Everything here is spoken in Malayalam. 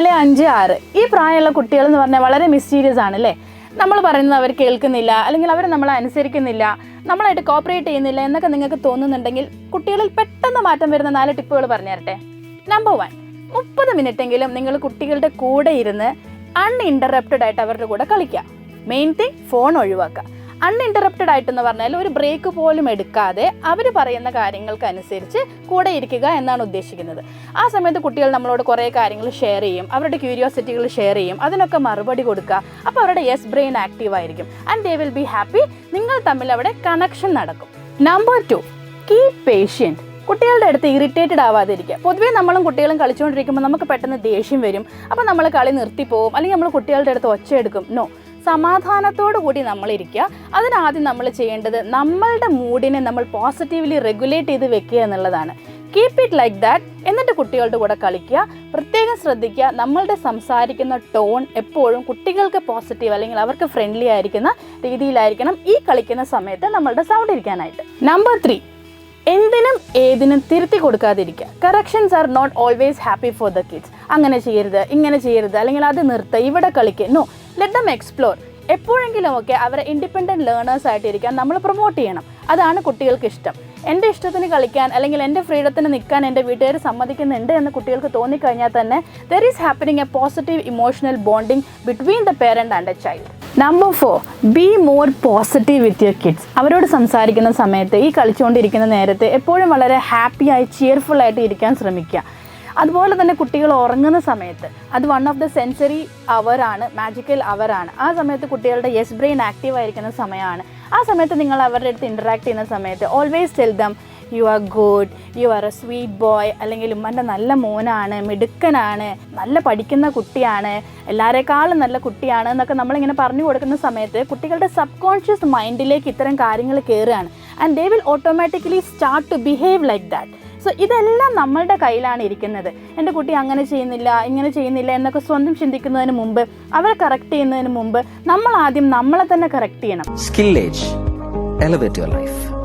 നാല് അഞ്ച് ആറ്. ഈ പ്രായമുള്ള കുട്ടികൾ എന്ന് പറഞ്ഞാൽ വളരെ മിസ്റ്റീരിയസ് ആണ് അല്ലേ? നമ്മൾ പറയുന്നത് അവർ കേൾക്കുന്നില്ല അല്ലെങ്കിൽ അവർ നമ്മളെ അനുസരിക്കുന്നില്ല നമ്മളായിട്ട് കോപ്പറേറ്റ് ചെയ്യുന്നില്ല എന്നൊക്കെ നിങ്ങൾക്ക് തോന്നുന്നുണ്ടെങ്കിൽ കുട്ടികളിൽ പെട്ടെന്ന് മാറ്റം വരുന്ന നാല് ടിപ്പുകൾ പറഞ്ഞു തരട്ടെ. നമ്പർ വൺ മുപ്പത് മിനിറ്റെങ്കിലും നിങ്ങൾ കുട്ടികളുടെ കൂടെ ഇരുന്ന് അൺഇന്ററപ്റ്റഡ് ആയിട്ട് അവരുടെ കൂടെ കളിക്കുക. മെയിൻ തിങ് ഫോൺ ഒഴിവാക്കുക. അൺഇന്ററപ്റ്റഡ് ആയിട്ടെന്ന് പറഞ്ഞാൽ ഒരു ബ്രേക്ക് പോലും എടുക്കാതെ അവർ പറയുന്ന കാര്യങ്ങൾക്കനുസരിച്ച് കൂടെ ഇരിക്കുക എന്നാണ് ഉദ്ദേശിക്കുന്നത്. ആ സമയത്ത് കുട്ടികൾ നമ്മളോട് കുറേ കാര്യങ്ങൾ ഷെയർ ചെയ്യും. അവരുടെ ക്യൂരിയോസിറ്റികൾ ഷെയർ ചെയ്യും. അതിനൊക്കെ മറുപടി കൊടുക്കുക. അപ്പോൾ അവരുടെ യെസ് ബ്രെയിൻ ആക്റ്റീവ് ആയിരിക്കും. And they will be happy നിങ്ങൾ തമ്മിൽ അവിടെ കണക്ഷൻ നടക്കും. നമ്പർ ടു കീപ് പേഷ്യന്റ് കുട്ടികളുടെ അടുത്ത് ഇറിറ്റേറ്റഡ് ആവാതിരിക്കുക. പൊതുവേ നമ്മളും കുട്ടികളും കളിച്ചുകൊണ്ടിരിക്കുമ്പോൾ നമുക്ക് പെട്ടെന്ന് ദേഷ്യം വരും. അപ്പോൾ നമ്മൾ കളി നിർത്തിപ്പോവും. അല്ലെങ്കിൽ നമ്മൾ കുട്ടികളുടെ അടുത്ത് ഒച്ചയെടുക്കും നോ സമാധാനത്തോടു കൂടി നമ്മളിരിക്കുക. അതിനാദ്യം നമ്മൾ ചെയ്യേണ്ടത് നമ്മളുടെ മൂഡിനെ നമ്മൾ പോസിറ്റീവ്ലി റെഗുലേറ്റ് ചെയ്ത് വെക്കുക എന്നുള്ളതാണ്. കീപ്പ് ഇറ്റ് ലൈക്ക് ദാറ്റ് എന്നിട്ട് കുട്ടികളുടെ കൂടെ കളിക്കുക. പ്രത്യേകം ശ്രദ്ധിക്കുക. നമ്മളുടെ സംസാരിക്കുന്ന ടോൺ എപ്പോഴും കുട്ടികൾക്ക് പോസിറ്റീവ് അല്ലെങ്കിൽ അവർക്ക് ഫ്രണ്ട്ലി ആയിരിക്കുന്ന രീതിയിലായിരിക്കണം ഈ കളിക്കുന്ന സമയത്ത് നമ്മളുടെ സൗണ്ട് ഇരിക്കാനായിട്ട്. നമ്പർ ത്രീ എന്തിനും ഏതിനും തിരുത്തി കൊടുക്കാതിരിക്കുക. Corrections are not always happy for the kids അങ്ങനെ ചെയ്യരുത് ഇങ്ങനെ ചെയ്യരുത് അല്ലെങ്കിൽ അത് നിർത്തുക ഇവിടെ കളിക്കുക നോ ലെറ്റ് ദം എക്സ്പ്ലോർ എപ്പോഴെങ്കിലും ഒക്കെ അവരെ ഇൻഡിപെൻഡന്റ് ലേണേഴ്സ് ആയിട്ടിരിക്കാൻ നമ്മൾ പ്രൊമോട്ട് ചെയ്യണം. അതാണ് കുട്ടികൾക്ക് ഇഷ്ടം. എന്റെ ഇഷ്ടത്തിന് കളിക്കാൻ അല്ലെങ്കിൽ എന്റെ ഫ്രീഡത്തിന് നിൽക്കാൻ എന്റെ വീട്ടുകാർ സമ്മതിക്കുന്നുണ്ട് എന്ന് കുട്ടികൾക്ക് തോന്നിക്കഴിഞ്ഞാൽ തന്നെ there is happening a positive emotional bonding between the parent and a child number four be more positive with your kids അവരോട് സംസാരിക്കുന്ന സമയത്ത് ഈ കളിച്ചുകൊണ്ടിരിക്കുന്ന നേരത്തെ എപ്പോഴും വളരെ ഹാപ്പിയായി ചിയർഫുൾ ആയിട്ട് ഇരിക്കാൻ ശ്രമിക്കുക. അതുപോലെ തന്നെ കുട്ടികൾ ഉറങ്ങുന്ന സമയത്ത് അത് വൺ ഓഫ് ദ സെൻസറി അവറാണ് മാജിക്കൽ അവറാണ് ആ സമയത്ത് കുട്ടികളുടെ യെസ് ബ്രെയിൻ ആക്റ്റീവ് ആയിരിക്കുന്ന സമയമാണ്. ആ സമയത്ത് നിങ്ങൾ അവരുടെ അടുത്ത് ഇന്ററാക്ട് ചെയ്യുന്ന സമയത്ത് always tell them you are good you are a sweet boy അല്ലെങ്കിൽ ഉമ്മന്റെ നല്ല മോനാണ് മിടുക്കനാണ് നല്ല പഠിക്കുന്ന കുട്ടിയാണ് എല്ലാവരെക്കാളും നല്ല കുട്ടിയാണ് എന്നൊക്കെ നമ്മളിങ്ങനെ പറഞ്ഞു കൊടുക്കുന്ന സമയത്ത് കുട്ടികളുടെ സബ് കോൺഷ്യസ് മൈൻഡിലേക്ക് ഇത്തരം കാര്യങ്ങൾ കയറുകയാണ് and they will automatically start to behave like that so ഇതെല്ലാം നമ്മളുടെ കയ്യിലാണ് ഇരിക്കുന്നത് എന്റെ കുട്ടി അങ്ങനെ ചെയ്യുന്നില്ല ഇങ്ങനെ ചെയ്യുന്നില്ല എന്നൊക്കെ സ്വന്തം ചിന്തിക്കുന്നതിന് മുമ്പ് അവരെ കറക്റ്റ് ചെയ്യുന്നതിന് മുമ്പ് നമ്മൾ ആദ്യം നമ്മളെ തന്നെ കറക്റ്റ് ചെയ്യണം your life.